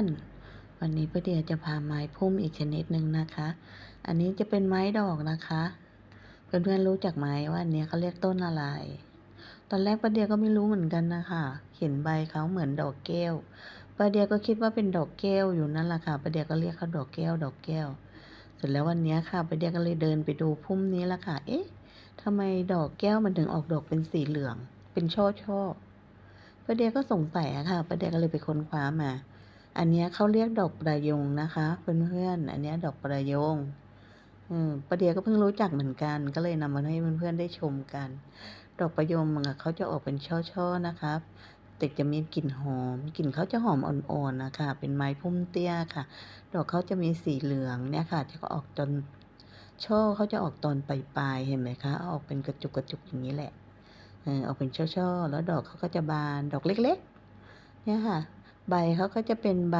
อนๆ วันนี้ป้าเดียจะพาไม้พุ่มอีกชนิดหนึ่งนะคะ อันนี้จะเป็นไม้ดอกนะคะ เพื่อนๆรู้จักไหมว่าอันนี้เขาเรียกต้นอะไร ตอนแรกป้าเดียก็ไม่รู้เหมือนกันนะคะ เห็นใบเขาเหมือนดอกแก้วป้าเดียก็คิดว่าเป็นดอกแก้วอยู่นั่นแหละค่ะป้าเดียก็เรียกเขาดอกแก้ว ดอกแก้ว เสร็จแล้ววันนี้ค่ะป้าเดียก็เลยเดินไปดูพุ่มนี้ละค่ะ เอ๊ะทำไมดอกแก้วมันถึงออกดอกเป็นสีเหลือง เป็นช่อช่อๆป้าเดียก็สงสัยอะค่ะป้าเดียก็เลยไปค้นคว้ามา อันนี้เขาเรียกดอกประยงนะคะเพื่อนๆอันนี้ดอกประยงอืมประเดียก็เพิ่งรู้จักเหมือนกัน ก็เลยนำมาให้เพื่อนๆได้ชมกัน ดอกประยงเขาจะออกเป็นช่อๆนะครับแต่จะมีกลิ่นหอม กลิ่นเขาจะหอมอ่อนๆนะคะ เป็นไม้พุ่มเตี้ยค่ะ ดอกเขาจะมีสีเหลืองเนี่ยค่ะจะก็ออกตอนช่อเขาจะออกตอนปลายๆเห็นไหมคะออกเป็นกระจุกกระจุกอย่างนี้แหละเออออกเป็นช่อๆแล้วดอกเขาก็จะบานดอกเล็ก ๆ เนี่ยค่ะ ใบเขาก็จะเป็นใบ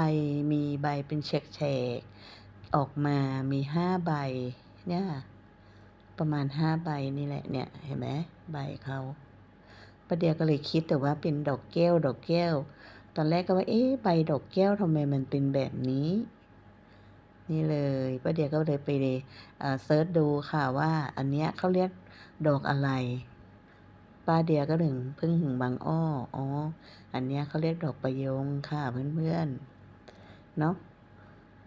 มีใบเป็นแฉกๆออกมามีห้าใบเนี่ยประมาณห้าใบนี่แหละเนี่ยเห็นไหมใบเขาประเดี๋ยวก็เลยคิดแต่ว่าเป็นดอกแก้วดอกแก้ว ตอนแรกก็ว่าเอ๊ะใบดอกแก้วทำไมมันเป็นแบบนี้ นี่เลยประเดี๋ยวก็เลยไปเซิร์ชดูค่ะว่า อันเนี้ยเขาเรียกดอกอะไร ป้าเดียก็ถึงพิ่งถึงบางอ้อ อ๋อ อันเนี้ยเขาเรียกดอกประยงค่ะเพื่อนๆ เนาะ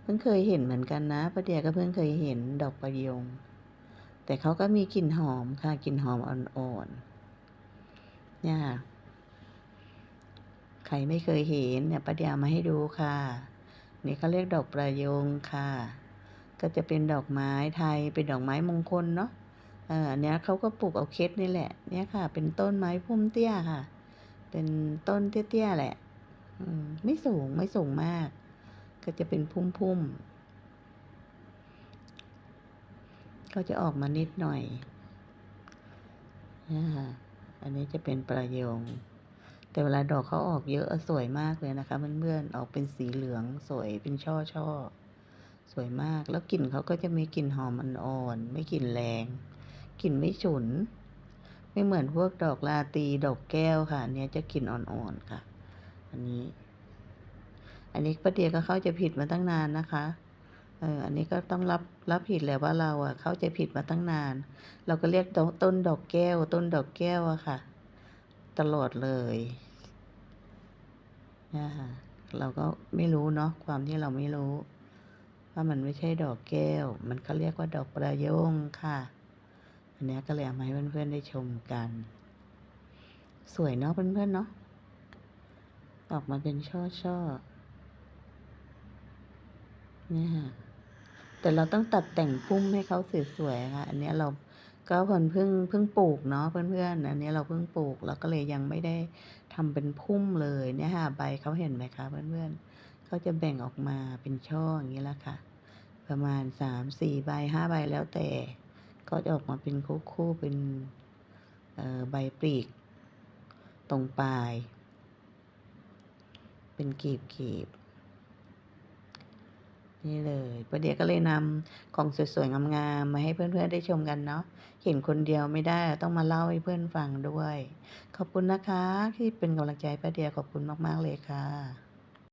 เพิ่งเคยเห็นเหมือนกันนะป้าเดียก็เพิ่งเคยเห็นดอกประยง แต่เขาก็มีกลิ่นหอมค่ะกลิ่นหอมอ่อนๆ เนี่ยค่ะใครไม่เคยเห็นเนี่ยป้าเดียมาให้ดูค่ะ นี่เขาเรียกดอกประยงค่ะ ก็จะเป็นดอกไม้ไทยเป็นดอกไม้มงคลเนาะ ออเนี้ยเขาก็ปลูกเอาเคสนี่แหละ เนี่ยค่ะ เป็นต้นไม้พุ่มเตี้ยค่ะ เป็นต้นเตี้ยๆแหละไม่สูงไม่สูงมาก ก็จะเป็นพุ่มๆก็จะออกมานิดหน่อยนะคะอันนี้จะเป็นประโยง แต่เวลาดอกเขาออกเยอะสวยมากเลยนะคะเพื่อนๆออกเป็นสีเหลืองสวยเป็นช่อช่อสวยมากแล้วกลิ่นเขาก็จะมีกลิ่นหอมอ่อนๆไม่กลิ่นแรง กลิ่นไม่ฉุน ไม่เหมือนพวกดอกลาตีดอกแก้วค่ะ เนี้ยจะกลิ่นอ่อนๆค่ะ อันนี้ อันนี้ป้าเดียก็เข้าใจผิดมาตั้งนานนะคะเอออันนี้ก็ต้องรับรับผิดแหละว่าเราอะเข้าใจผิดมาตั้งนาน เราก็เรียกต้นดอกแก้ว ต้นดอกแก้วอะค่ะ ตลอดเลยนะคะเราก็ไม่รู้เนาะความที่เราไม่รู้ ว่ามันไม่ใช่ดอกแก้ว มันเขาเรียกว่าดอกประยงค่ะ อันนี้ก็เลยเอามาให้เพื่อนๆได้ชมกัน สวยเนาะเพื่อนๆเนาะออกมาเป็นช่อๆนี่ค่ะแต่เราต้องตัดแต่งพุ่มให้เขาสวยๆค่ะอันนี้เราก็เพิ่งเพิ่งเพิ่งปลูกเนาะเพื่อนๆอันนี้เราเพิ่งปลูกเราก็เลยยังไม่ได้ทำเป็นพุ่มเลยเนี่ยค่ะใบเขาเห็นไหมคะเพื่อนๆเขาจะแบ่งออกมาเป็นช่ออย่างนี้แล้วค่ะ ประมาณสามสี่ใบห้าใบแล้วแต่ ก็จะออกมาเป็นคู่ๆเป็นใบปลีก ตรงปลาย เป็นกีบกีบนี่เลยประเดี๋ยวก็เลยนำของสวยๆงามๆมาให้เพื่อนๆได้ชมกันเนาะ เห็นคนเดียวไม่ได้ต้องมาเล่าให้เพื่อนฟังด้วย ขอบคุณนะคะที่เป็นกำลังใจประเดี๋ยวขอบคุณมากๆเลยค่ะ